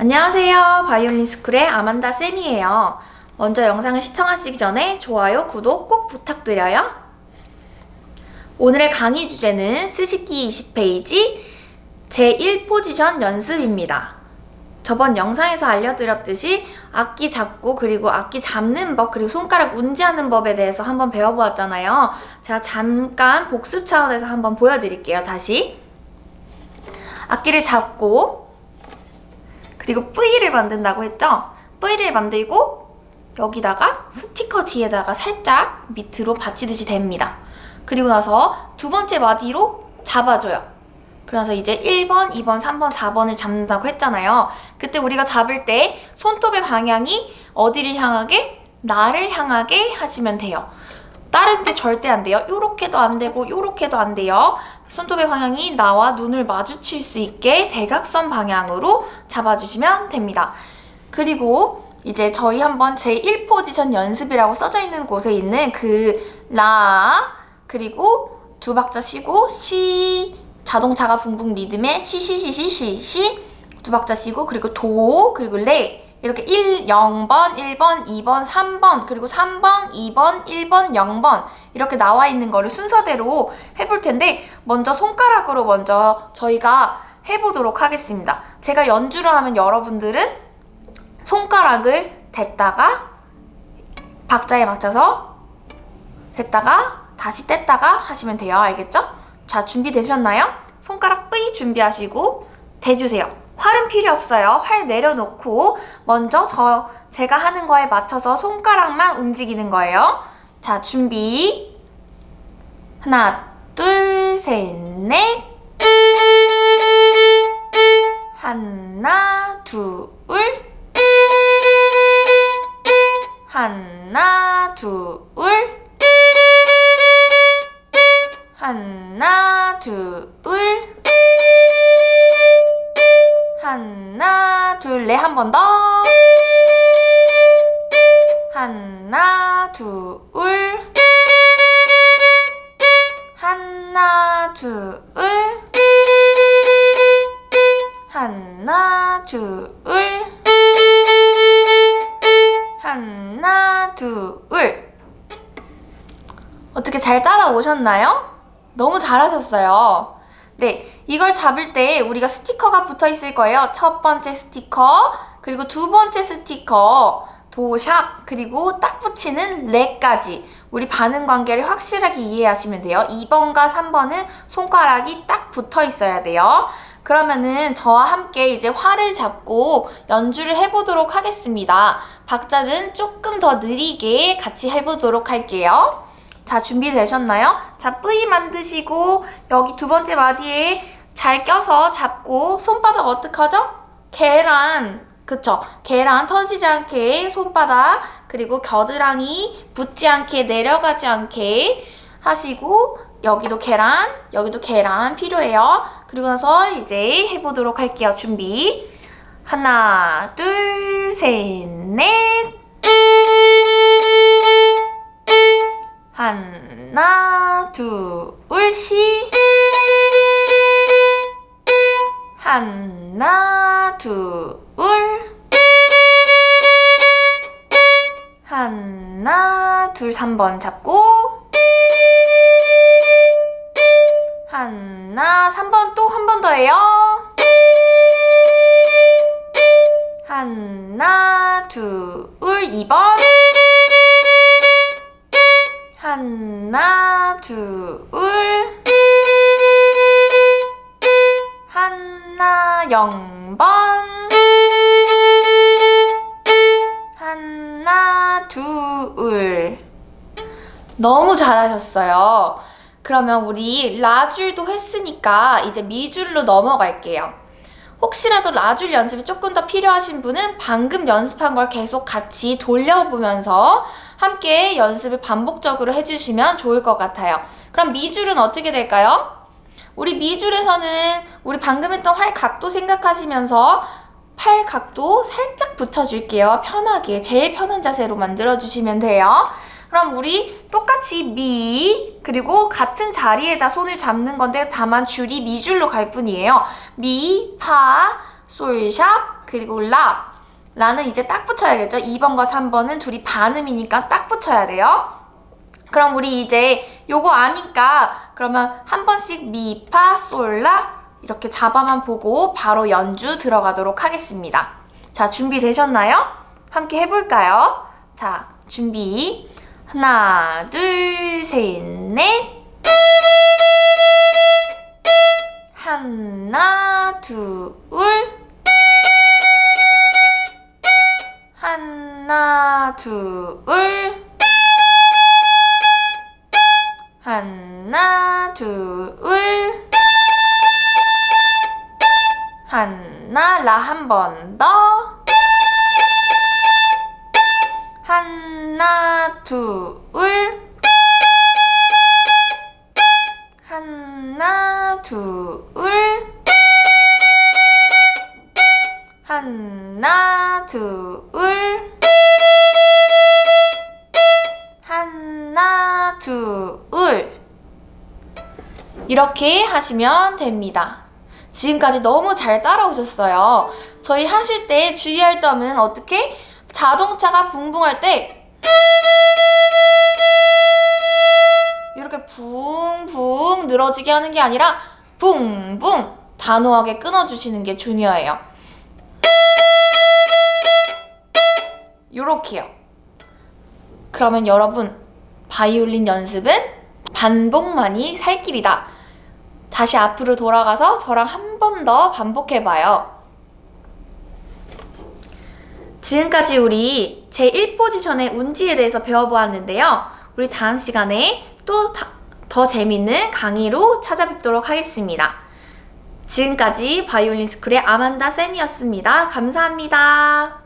안녕하세요. 바이올린 스쿨의 아만다 쌤이에요. 먼저 영상을 시청하시기 전에 좋아요, 구독 꼭 부탁드려요. 오늘의 강의 주제는 스시기 20페이지 제1포지션 연습입니다. 저번 영상에서 알려드렸듯이 악기 잡고 그리고 악기 잡는 법 그리고 손가락 운지하는 법에 대해서 한번 배워보았잖아요. 제가 잠깐 복습 차원에서 한번 보여드릴게요. 다시 악기를 잡고 그리고 뿌이를 만든다고 했죠? 뿌이를 만들고 여기다가 스티커 뒤에다가 살짝 밑으로 받치듯이 됩니다. 그리고 나서 두 번째 마디로 잡아줘요. 그래서 이제 1번, 2번, 3번, 4번을 잡는다고 했잖아요. 그때 우리가 잡을 때 손톱의 방향이 어디를 향하게? 나를 향하게 하시면 돼요. 다른 데 절대 안 돼요. 요렇게도 안 되고 요렇게도 안 돼요. 손톱의 방향이 나와 눈을 마주칠 수 있게 대각선 방향으로 잡아주시면 됩니다. 그리고 이제 저희 한번 제1 포지션 연습이라고 써져 있는 곳에 있는 그 라 그리고 두 박자 쉬고 시 자동차가 붕붕 리듬에 시시시시시시 두 박자 쉬고 그리고 도 그리고 레 이렇게 1, 0번, 1번, 2번, 3번, 그리고 3번, 2번, 1번, 0번 이렇게 나와 있는 거를 순서대로 해볼 텐데 먼저 손가락으로 먼저 저희가 해보도록 하겠습니다. 제가 연주를 하면 여러분들은 손가락을 댔다가 박자에 맞춰서 댔다가 다시 뗐다가 하시면 돼요. 알겠죠? 자, 준비되셨나요? 손가락 뿌이 준비하시고 대주세요. 활은 필요 없어요. 활 내려놓고 먼저 저 제가 하는 거에 맞춰서 손가락만 움직이는 거예요. 자, 준비. 하나, 둘, 셋, 넷. 하나, 둘. 하나, 둘. 하나, 둘. 둘, 넷, 한 번 더. 하나, 둘. 하나, 둘. 하나, 둘. 하나, 둘. 어떻게 잘 따라오셨나요? 너무 잘하셨어요. 네, 이걸 잡을 때 우리가 스티커가 붙어 있을 거예요. 첫 번째 스티커, 그리고 두 번째 스티커, 도샵, 그리고 딱 붙이는 레까지. 우리 반응 관계를 확실하게 이해하시면 돼요. 2번과 3번은 손가락이 딱 붙어 있어야 돼요. 그러면은 저와 함께 이제 활을 잡고 연주를 해보도록 하겠습니다. 박자는 조금 더 느리게 같이 해보도록 할게요. 자, 준비되셨나요? 자, 뿌이 만드시고 여기 두 번째 마디에 잘 껴서 잡고 손바닥 어떡하죠? 계란 그쵸? 계란 터지지 않게 손바닥 그리고 겨드랑이 붙지 않게 내려가지 않게 하시고 여기도 계란 여기도 계란 필요해요. 그리고 나서 이제 해보도록 할게요. 준비 하나 둘 셋 넷 하나, 둘, 시. 하나, 둘. 하나, 둘, 3번 잡고. 하나, 3번 또 한 번 더 해요. 하나, 둘, 2번. 하나, 둘, 하나, 영번 하나, 둘. 너무 잘하셨어요. 그러면 우리 라줄도 했으니까 이제 미줄로 넘어갈게요. 혹시라도 라줄 연습이 조금 더 필요하신 분은 방금 연습한 걸 계속 같이 돌려보면서 함께 연습을 반복적으로 해주시면 좋을 것 같아요. 그럼 미줄은 어떻게 될까요? 우리 미줄에서는 우리 방금 했던 활 각도 생각하시면서 팔 각도 살짝 붙여줄게요. 편하게, 제일 편한 자세로 만들어주시면 돼요. 그럼 우리 똑같이 미 그리고 같은 자리에다 손을 잡는 건데 다만 줄이 미줄로 갈 뿐이에요. 미, 파, 솔샵, 그리고 라. 라는 이제 딱 붙여야겠죠? 2번과 3번은 둘이 반음이니까 딱 붙여야 돼요. 그럼 우리 이제 요거 아니까 그러면 한 번씩 미, 파, 솔, 라 이렇게 잡아만 보고 바로 연주 들어가도록 하겠습니다. 자, 준비되셨나요? 함께 해볼까요? 자, 준비. 하나, 둘, 셋, 넷. 하나, 둘. 둘. 하나, 둘. 하나, 라 한 번 더. 하나, 둘. 하나, 둘. 하나, 둘. 이렇게 하시면 됩니다. 지금까지 너무 잘 따라오셨어요. 저희 하실 때 주의할 점은 어떻게? 자동차가 붕붕할 때 이렇게 붕붕 늘어지게 하는 게 아니라 붕붕 단호하게 끊어주시는 게 중요해요. 요렇게요. 그러면 여러분 바이올린 연습은 반복만이 살 길이다. 다시 앞으로 돌아가서 저랑 한 번 더 반복해봐요. 지금까지 우리 제1포지션의 운지에 대해서 배워보았는데요. 우리 다음 시간에 또 더 재밌는 강의로 찾아뵙도록 하겠습니다. 지금까지 바이올린 스쿨의 아만다 쌤이었습니다. 감사합니다.